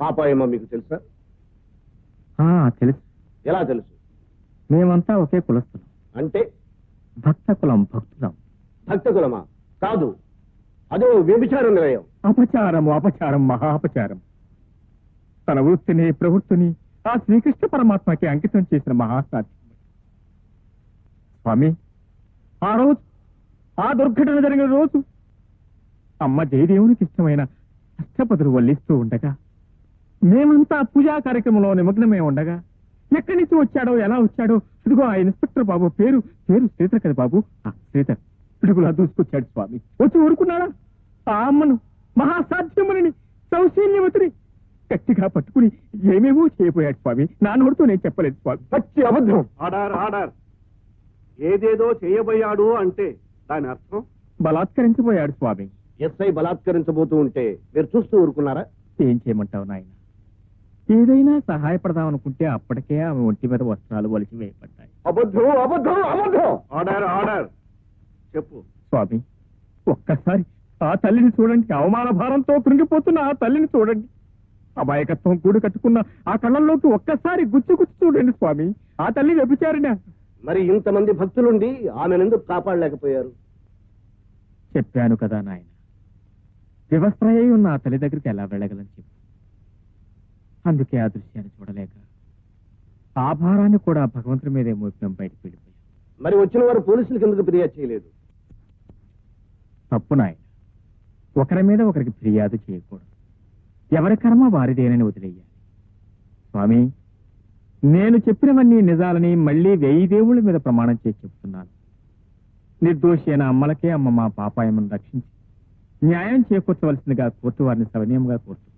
పాపాయమ్మ మీకు తెలుసా? ఆ, తెలుసు. ఎలా తెలుసు? మేమంతా ఒకే కులస్తులం. అంటే? భక్త కులం భక్తులం. భక్త కులమా కాదు. అదో వ్యభిచార నిలయం. అపచారము అపచారం మహాపచారం. తన వృత్తిని ప్రవృత్తిని ఆ శ్రీకృష్ణ పరమాత్మకి అంకితం చేసిన మహాసాధ్యం. స్వామి ఆ రోజు ఆ దుర్ఘటన జరిగిన రోజు అమ్మ జయదేవునికి ఇష్టమైన అష్టపదులు వల్లిస్తూ ఉండగా మేమంతా పూజా కార్యక్రమంలో నిమగ్నమై ఉండగా ఎక్కడి నుంచి వచ్చాడో ఎలా వచ్చాడో ఇదిగో ఆ ఇన్స్పెక్టర్ బాబు పేరు పేరు శ్రీధర్ కదా బాబు? శ్రీధర్. పిడుగులా దూసుకొచ్చాడు స్వామి. వచ్చి ఊరుకున్నాడా? ఆ అమ్మను మహాసాధ్యముని సౌశీల్యవతిని గట్టిగా పట్టుకుని ఏమేమో చేయబోయాడు స్వామి. నా నోటితో నేను చెప్పలేదు స్వామి. పచ్చి అబద్ధం. ఆర్డర్ ఆర్డర్ ఏదేదో చేయబోయాడు అంటే దాని అర్థం? బలాత్కరించబోయాడు స్వామి. ఎస్ఐ బలాత్కరించబోతూ ఉంటే మీరు చూస్తూ ఊరుకున్నారా? ఏం చేయమంటావు నాయన? ఏదైనా సహాయపడదాం అనుకుంటే అప్పటికే ఆమె ఒంటి మీద వస్త్రాలు వలిసి వేయబడ్డాయి. అబద్ధం అబద్ధం అబద్ధం! ఆర్డర్ ఆర్డర్ చెప్పు. స్వామి ఒక్కసారి ఆ తల్లిని చూడండి. అవమాన భారంతో కృంగిపోతున్న ఆ తల్లిని చూడండి. అమాయకత్వం కూడి కట్టుకున్న ఆ కళ్ళల్లోకి ఒక్కసారి గుచ్చి గుచ్చి చూడండి స్వామి. ఆ తల్లి వ్యభిచారిన మరి ఇంతమంది భక్తులుండి ఆమెనెందుకు కాపాడలేకపోయారు. చెప్పాను కదా నాయన. వివస్త్రయ్య ఉన్న ఆ తల్లి దగ్గరికి ఎలా వెళ్ళగలని చెప్పు. అందుకే ఆ దృశ్యాన్ని చూడలేక ఆ భారాన్ని కూడా భగవంతుడి మీదే మోపినం బయటకు వెళ్ళిపోయాం మరి వచ్చిన వారు పోలీసులకు ఎందుకు ఫిర్యాదు చేయలేదు. తప్పు నాయన. ఒకరి మీద ఒకరికి ఫిర్యాదు చేయకూడదు. ఎవరి కర్మ వారిదేనని వదిలేయాలి. స్వామి నేను చెప్పినవన్నీ నిజాలని మళ్ళీ వెయ్యి దేవుళ్ళ మీద ప్రమాణం చేసి చెప్తున్నాను. నిర్దోషి అయిన అమ్మలకే అమ్మ మా పాపాయమను రక్షించి న్యాయం చేకూర్చవలసిందిగా కోర్టు వారిని సవినీయంగా కోరుతున్నాను.